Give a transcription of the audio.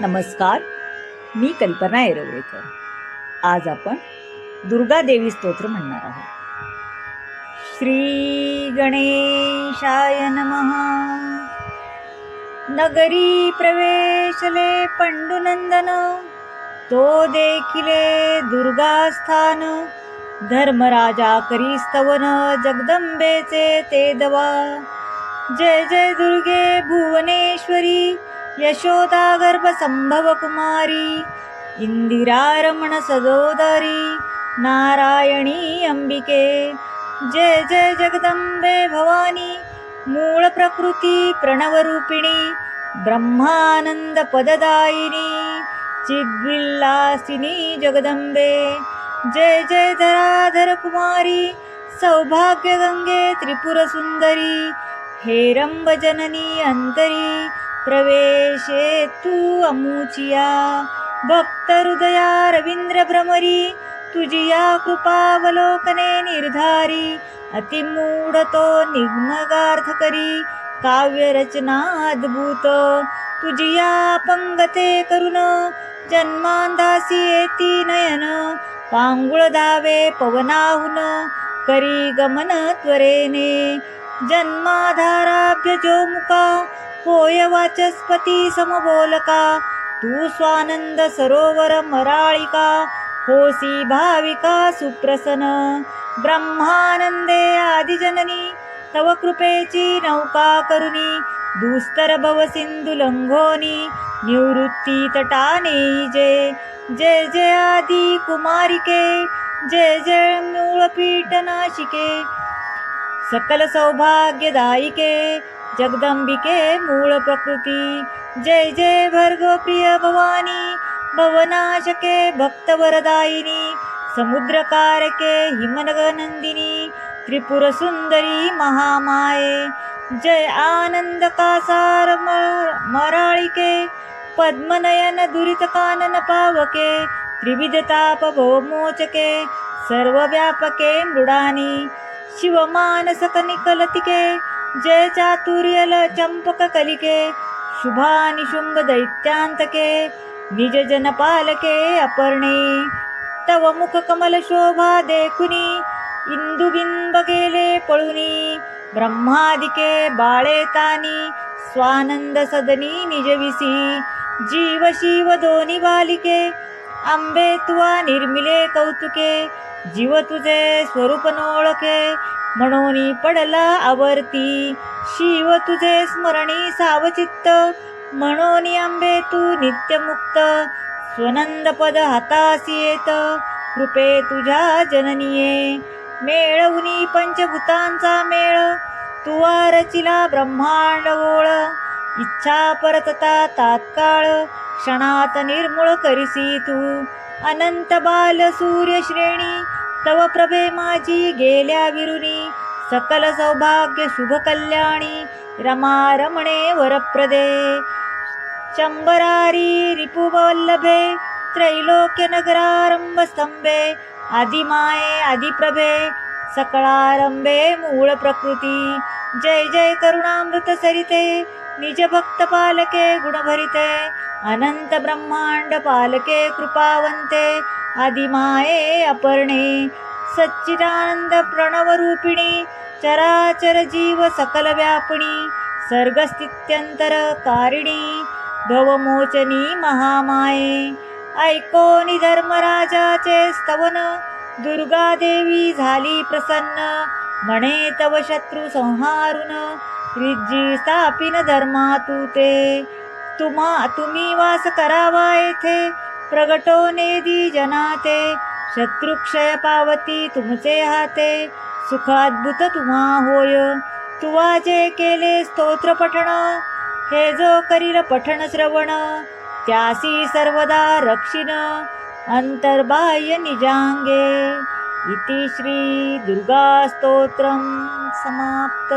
नमस्कार मी कल्पना येरवडेकर आज आपण दुर्गा देवी स्तोत्र म्हणणार आहोत. श्री गणेशाय नमः. नगरी प्रवेशले पंडुनंदन. तो देखिले दुर्गास्थान धर्मराजा करी स्तवन जगदंबेचे ते दवा. जय जय दुर्गे भुवनेश्वरी. यशोदा गर्भ संभव कुमारी इंदिरा रमण सदोदरी नारायणी अंबिके जय जय जगदंबे भवानी मूळ प्रकृती प्रणवरूपिणी ब्रह्मानंद पददायिनी चिद्विल्लासिनी जगदंबे जय जय धराधर कुमारी सौभाग्य गंगे त्रिपुर प्रवेशे तू अमुचिया। भक्त हृदया रवींद्र भ्रमरी तुझी या कृपावलोकने निर्धारी अतिमूढतो निग्मगार्थ करी काव्य रचना अद्भुत। तुझी या पंगते करुण जन्मांदासी येती नयन पांगुळ धावे पवनाहुन करी गमन त्वरेने। जन्माधाराभ्य जो मुका होय वाचस्पती समबोलका तू स्वानंद सरोवर मराळिका होसी भाविका सुप्रसन ब्रह्मानंदे आदिजननी तव कृपेची नौका करुणी दुस्तर भव सिंधु लंघोनी निवृत्ती तटाने जे जय जय आदि कुमारिके जय जय मूळ पीठ नाशिके. सकल सौभाग्यदायिके जगदंबिके मूळ प्रकृती. जय जय भर्गव प्रिय भवानी भवनाशके भक्तवरदायिनी समुद्रकारके हिमनगनंदिनी त्रिपुर सुंदरी महामाये. जय आनंद कासार मराळिके पद्मनयन दुरित कानन पावके त्रिविध ताप भवमोचके सर्व व्यापके मृडानी. ಶಿವಮಾನಸ ಕನಿಕಲತಿಕೆ ಜಯ ಚಾತುರ್ಯಲ ಚಂಪಕ ಕಲಿಕೆ ಶುಭಾನಿಶುಂಗ ದೈತ್ಯಾಂತಕೆ, ನಿಜ ಜನಪಾಲಕೆ ಅಪರ್ಣಿ, ತವ ಮುಖ ಕಮಲ ಶೋಭಾ ದೇಕುನಿ ಇಂದು ಬಿಂಬಗೆಲೆ ಪಳುನಿ, ಬ್ರಹ್ಮಾದಿಕೆ ಬಾಳೆ ತಾನಿ, ಸ್ವಾನಂದ ಸದನಿ ನಿಜವಿಸಿ, ಜೀವ ಶಿವ ದೋನಿ ಬಾಲಿಕೆ आंबे तुवा निर्मिले कौतुके जीव तुझे स्वरूप नोळखे म्हणून पडला आवर्ती. शिव तुझे स्मरणी सावचित्त म्हणून आंबे तू नित्यमुक्त. स्वनंद पद हातासी येत कृपे तुझ्या जननीये. मेळवुनी पंचभूतांचा मेळ तुवा रचिला ब्रह्मांड ओळ इच्छा परतता तात्काळ क्षणात निर्मूळ करिसी तू. अनंत बाल सूर्य श्रेणी तव प्रभे माझी गेल्या विरुनी. सकल सौभाग्य शुभ कल्याणी रमा रमणे वरप्रदे. शंभरारी रिपुवल्लभे त्रैलोक्य नगरारंभ स्तंभे आदिमाये आदिप्रभे सकळारंभे मूळ प्रकृती. जय जय करुणामृत सरिते निज भक्त पालके गुणभरिते अनंत ब्रह्मांड पालके कृपावंते आदिमाये अपर्णे सच्चिदानंद प्रणवरूपिणी चराचर जीव सकल व्यापिणी सर्गस्थित्यंतर कारिणी भवमोचनी महामाये। ऐकोनी धर्मराजाचे स्तवन दुर्गादेवी झाली प्रसन्न म्हणे तव शत्रू संहारुन रिज्जी स्थापिन धर्मा तू ते. तुम्हा तुम्ही वास करावा येथे. प्रगटो नेदी जनाते. शत्रुक्षय पावती तुमचे हाते. सुखाद्भुत तुम्हा होय. तुवा जे केले स्तोत्र पठण. हे जो करील पठण श्रवण. त्यासी सर्वदा रक्षिण. अंतर्बाह्य निजांगे. इति श्री दुर्गास्तोत्रम समाप्त.